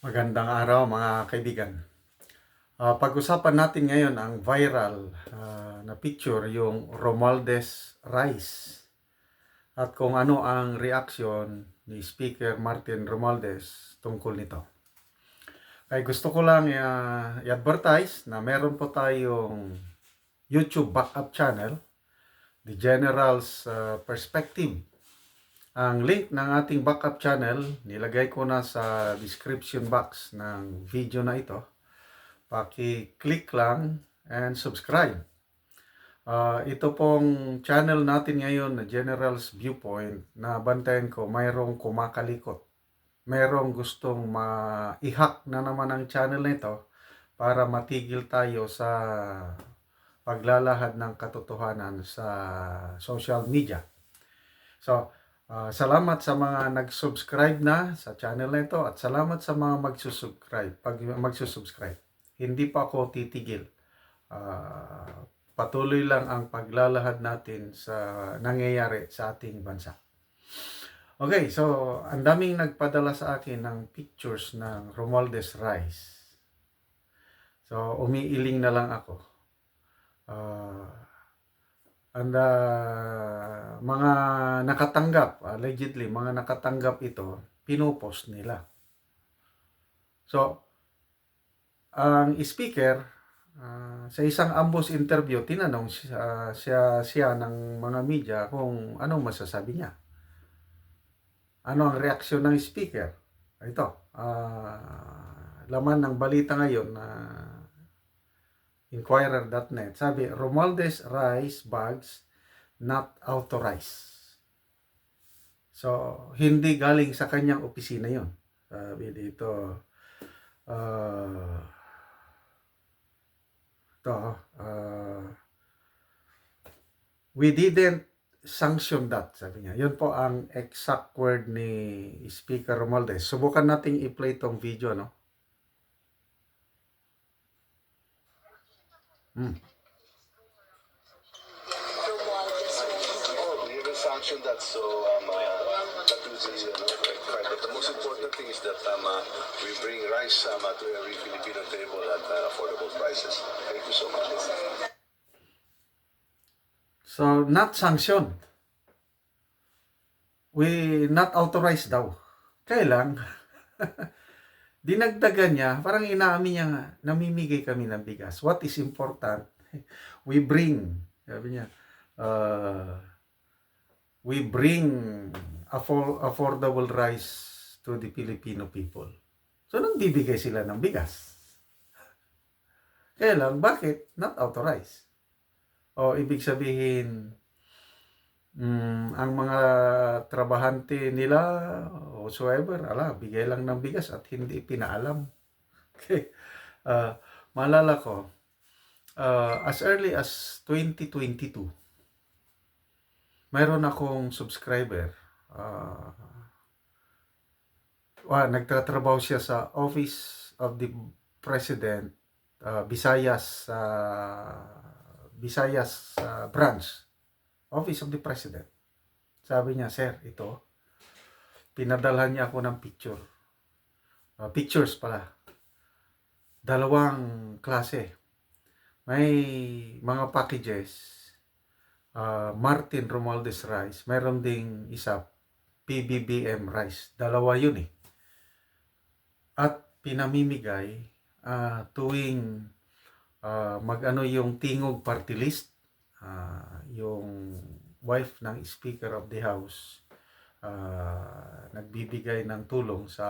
Magandang araw mga kaibigan. Ah, pag-usapan natin ngayon ang viral ah, na picture, yung Romualdez Rice. At kung ano ang reaksyon ni Speaker Martin Romualdez tungkol nito. Ay gusto ko lang ah, i-advertise na meron po tayong YouTube backup channel, The General's ah, Perspective. Ang link ng ating backup channel, nilagay ko na sa description box ng video na ito. Paki-click lang and subscribe. Ah, ito pong channel natin ngayon na General's Viewpoint na bantayan ko mayroong kumakalikot. Mayroong gustong ma-hack na naman ang channel nito para matigil tayo sa paglalahad ng katotohanan sa social media. So, Ah, salamat sa mga nag-subscribe na sa channel na ito at salamat sa mga magsusubscribe. Pag magsusubscribe, hindi pa ako titigil. Ah, patuloy lang ang paglalahad natin sa nangyayari sa ating bansa. Okay, so ang daming nagpadala sa akin ng pictures ng Romualdez Rice. So umiiling na lang ako. Ah, and ah, mga nakatanggap, allegedly, mga nakatanggap ito, pinupost nila. So, ang speaker, ah, sa isang ambos interview, tinanong siya, siya, siya ng mga media kung anong masasabi niya. Ano ang reaksyon ng speaker? Ito, ah, laman ng balita ngayon na Inquirer.net. Sabi, Romualdez rice bags not authorized. So, hindi galing sa kanyang opisina yon. Sabi dito, uh, to, uh, we didn't sanction that, sabi niya. Yun po ang exact word ni Speaker Romualdez. Subukan nating i-play tong video, no? Hmm. Oh, sanctioned that, so um, uh, that you know, rectified. But the most important thing is that um, uh, we bring rice um, uh, to every Filipino table at uh, affordable prices. Thank you so much. So, not sanctioned. We not authorized daw. Kailang, dinagdagan niya, parang inaamin niya nga, namimigay kami ng bigas. What is important, we bring, sabi niya, uh, we bring affor- affordable rice to the Filipino people. So, nang bibigay sila ng bigas. Kaya lang, bakit not authorized? O, ibig sabihin, mm, ang mga trabahante nila o whatsoever, ala, bigay lang ng bigas at hindi pinaalam. Okay. Uh, maalala ko, uh, as early as 2022, mayroon akong subscriber. Uh, wa, nagtatrabaho siya sa Office of the President, uh, Visayas, uh, Visayas uh, branch Office of the President. Sabi niya, Sir, ito, pinadalhan niya ako ng picture. Uh, pictures pala. Dalawang klase. May mga packages. Uh, Martin Romualdez rice. Meron ding isa, PBBM rice. Dalawa yun eh. At pinamimigay uh, tuwing uh, mag-ano yung tingog party list uh, yung wife ng Speaker of the House uh, nagbibigay ng tulong sa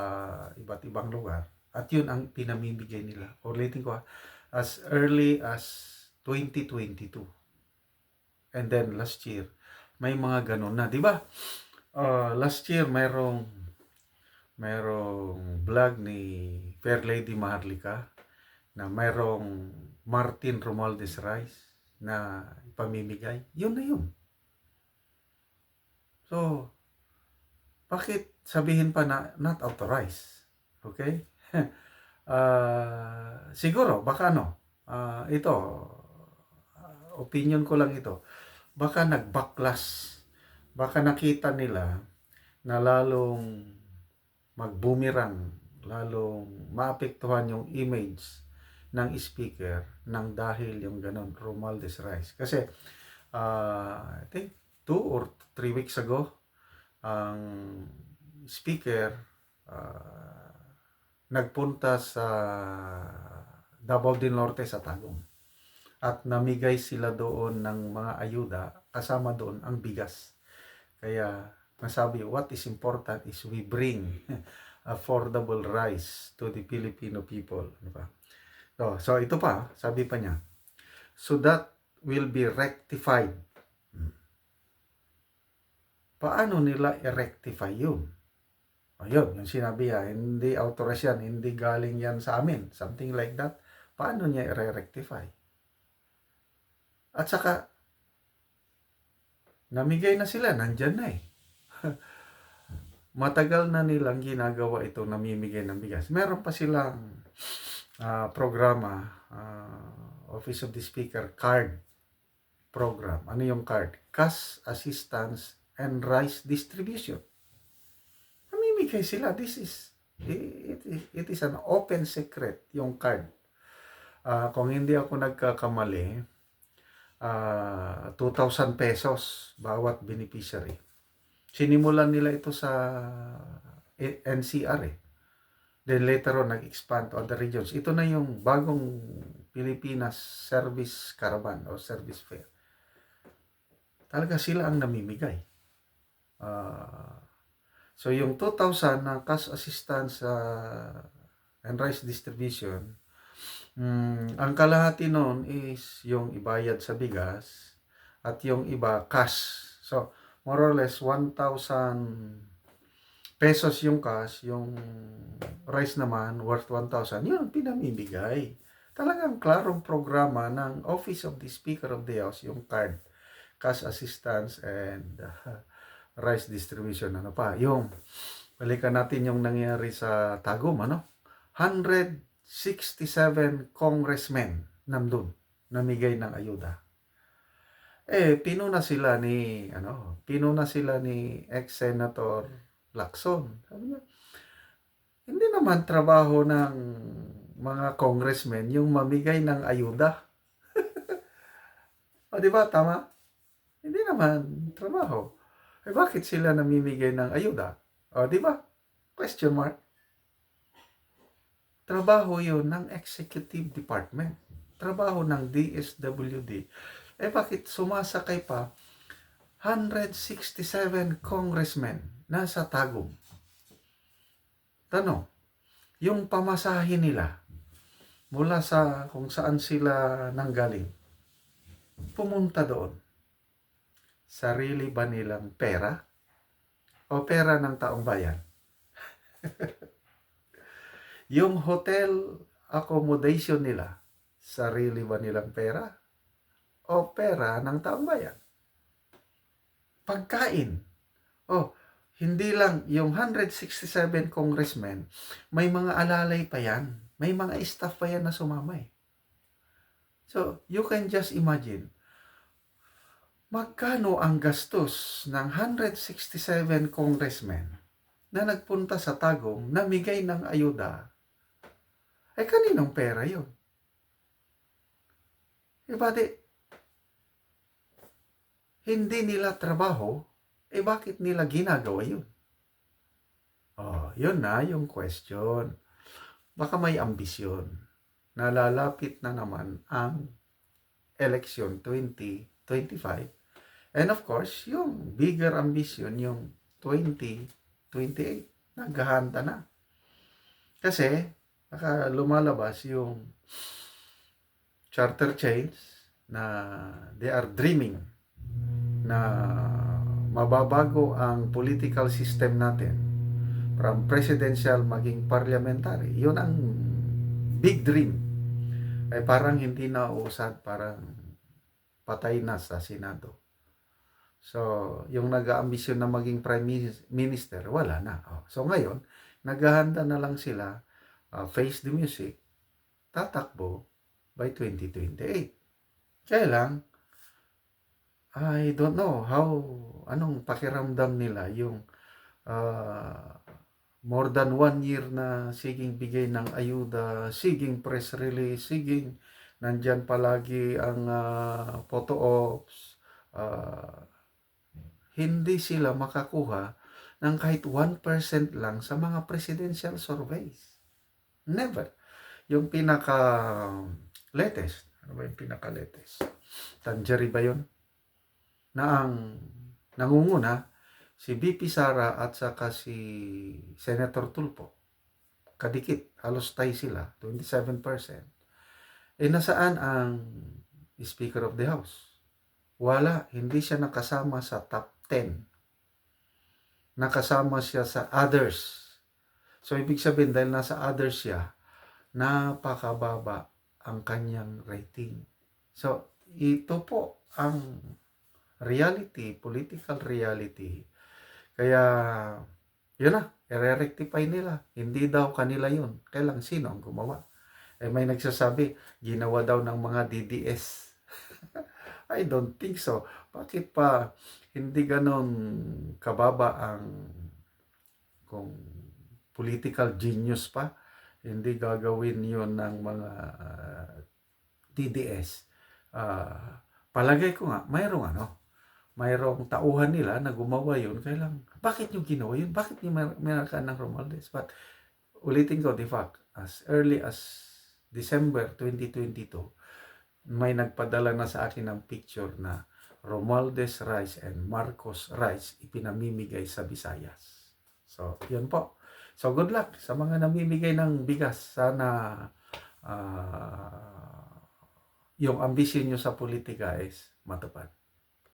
iba't ibang lugar. At yun ang pinamimigay nila. Ulitin ko ha, as early as 2022. And then last year, may mga ganun na, di ba? Uh, last year, mayroong mayroong vlog ni Fair Lady Maharlika na mayroong Martin Romualdez Rice na ipamimigay, yun na yun. So, bakit sabihin pa na not authorized? Okay? uh, siguro, baka ano, uh, ito, opinion ko lang ito, baka nag-backlash, baka nakita nila na lalong mag-boomerang lalong maapektuhan yung image ng speaker nang dahil yung ganon, Romualdez Rice. Kasi, ah, I think, two or three weeks ago, ang speaker ah, nagpunta sa Davao del Norte sa Tagum. At namigay sila doon ng mga ayuda, kasama doon ang bigas. Kaya nasabi, what is important is we bring affordable rice to the Filipino people. Ano ba? So, so ito pa, sabi pa niya, so that will be rectified. Paano nila i-rectify yun? Ayun, yung sinabi niya, hindi authorized yan, hindi galing yan sa amin. Something like that. Paano niya i-rectify? At saka, namigay na sila, nandyan na eh. Matagal na nilang ginagawa ito, namimigay ng bigas. Meron pa silang ah, programa, ah, Office of the Speaker card program. Ano yung card? Cash Assistance and Rice Distribution. Namimigay sila. This is, it, it, it is an open secret, yung card. Ah, kung hindi ako nagkakamali, ah 2,000 pesos bawat beneficiary. Sinimulan nila ito sa NCR eh. Then later on, nag-expand to other regions. Ito na yung bagong Pilipinas Service Caravan o Service Fair. Talaga sila ang namimigay. Ah, so yung 2,000 na cash assistance ah, and rice distribution, mm, ang kalahati noon is yung ibayad sa bigas at yung iba cash. So, more or less 1,000 pesos yung cash, yung rice naman worth 1,000, yun ang pinamimigay. Talagang klarong programa ng Office of the Speaker of the House, yung card, cash assistance and uh, rice distribution. Ano pa? Yung, balikan natin yung nangyari sa Tagum, ano? 167 congressmen nandun, namigay ng ayuda. Eh, pinuna sila ni, ano, pinuna sila ni ex-senator Lacson. Sabi niya, hindi naman trabaho ng mga congressmen yung mamigay ng ayuda. o, di ba? Tama? Hindi naman trabaho. Eh, bakit sila namimigay ng ayuda? O, di ba? Question mark. Trabaho yun ng executive department. Trabaho ng DSWD. Eh, bakit sumasakay pa 167 congressmen nasa Tagum? Tanong, yung pamasahe nila mula sa kung saan sila nanggaling, pumunta doon. Sarili ba nilang pera o pera ng taong bayan? yung hotel accommodation nila, sarili ba nilang pera o pera ng taong bayan? Pagkain. Oh, hindi lang yung 167 congressmen, may mga alalay pa yan. May mga staff pa yan na sumama eh. So, you can just imagine, magkano ang gastos ng 167 congressmen na nagpunta sa Tagum, namigay ng ayuda, ay kaninong pera yun? Diba di, hindi nila trabaho, eh bakit nila ginagawa yun? Oh, yun na yung question. Baka may ambisyon. Nalalapit na naman ang election 2025. And of course, yung bigger ambition, yung 2028, naghahanda na. Kasi, baka lumalabas yung charter change na they are dreaming na mababago ang political system natin from presidential maging parliamentary. Yun ang big dream. Ay parang hindi na uusad, parang patay na sa Senado. So, yung nag-aambisyon na maging prime Minis- minister, wala na. Oh, So ngayon, naghahanda na lang sila uh, face the music, tatakbo by 2028. Kaya lang, I don't know how, anong pakiramdam nila yung uh, more than one year na siging bigay ng ayuda, siging press release, siging nandyan palagi ang ah, photo ops, ah, hindi sila makakuha ng kahit 1% lang sa mga presidential surveys. Never. Yung pinaka latest, ano ba yung pinaka latest? Tanjeri ba yun? Na ang nangunguna si BP Sara at saka si Senator Tulfo. Kadikit, halos tay sila, 27%. Eh nasaan ang Speaker of the House? Wala, hindi siya nakasama sa top 10. Nakasama siya sa others. So ibig sabihin dahil nasa others siya, napakababa ang kanyang rating. So ito po ang reality, political reality. Kaya yun na, i-rectify nila. Hindi daw kanila yun. Kailang sino ang gumawa? Eh may nagsasabi, ginawa daw ng mga DDS. I don't think so. Bakit pa hindi ganon kababa ang kung political genius pa, hindi gagawin yon ng mga ah, DDS. Ah, palagay ko nga, mayroong ano, mayroong tauhan nila na gumawa yun. Kailang, bakit nyo ginawa yun? Bakit mer- meron ng Romualdez? But, ulitin ko, the fact, as early as December 2022, may nagpadala na sa akin ng picture na Romualdez Rice and Marcos Rice ipinamimigay sa Visayas. So, yun po. So, good luck sa mga namimigay ng bigas. Sana ah, yung ambisyon nyo sa politika is matupad.